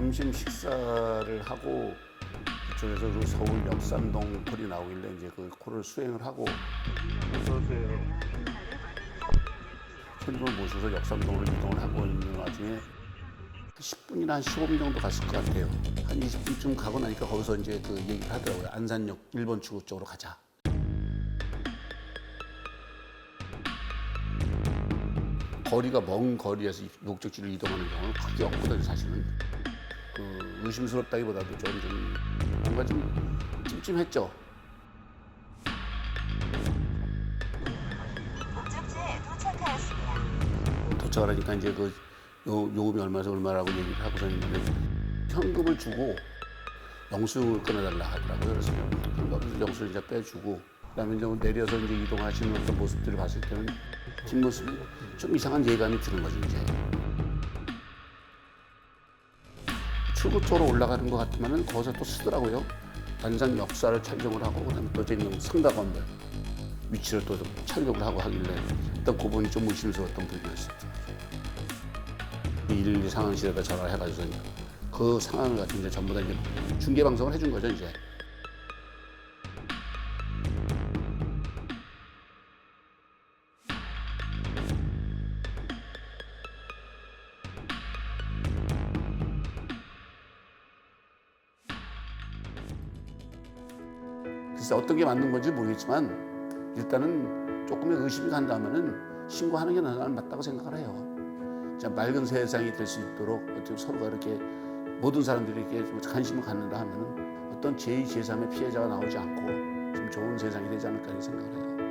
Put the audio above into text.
점심 식사를 하고 그쪽에서 그 서울 역삼동 콜이 나오길래 이제 그 콜을 수행을 하고 어서오세요. 손님을 모셔서 역삼동으로 이동을 하고 있는 와중에 한 10분이나 한 15분 정도 갔을 것 같아요. 한 20분쯤 가고 나니까 거기서 이제 그 얘기를 하더라고요. 안산역 1번 출구 쪽으로 가자. 거리가 먼 거리에서 목적지로 이동하는 경우는 크게 없거든요, 사실은. 그 의심스럽다기보다도 좀, 좀 뭔가 좀 찜찜했죠. 목적지에 도착하였습니다. 도착을 하니까 이제 그 요, 요금이 얼마에서 얼마라고 얘기를 하고서 있는데 현금을 주고 영수증을 끊어달라 하더라고요. 그래서 영수증 이제 빼주고 그다음에 이제 내려서 이제 이동하시는 어떤 모습들을 봤을 때는 뒷모습이 좀 이상한 예감이 드는 거죠 이제. 출구 쪽으로 올라가는 것 같으면은 거기서 또 쓰더라고요. 안산 역사를 촬영을 하고 그다음에 또 재밌는 상가건물 위치를 또 촬영을 하고 하길래 일단 그분이 좀 의심스러웠던 분이었어요. 112 상황실에다 전화를 해가지고 그 상황을 가지고 이제 전부 다 이제 중계 방송을 해준 거죠 이제. 글쎄 어떤 게 맞는 건지 모르겠지만 일단은 조금의 의심이 간다면은 신고하는 게 나는 맞다고 생각을 해요. 진짜 맑은 세상이 될 수 있도록 어떻게 서로가 이렇게 모든 사람들이 이렇게 좀 관심을 갖는다 하면은 어떤 제2, 제3의 피해자가 나오지 않고 좀 좋은 세상이 되지 않을까 생각을 해요.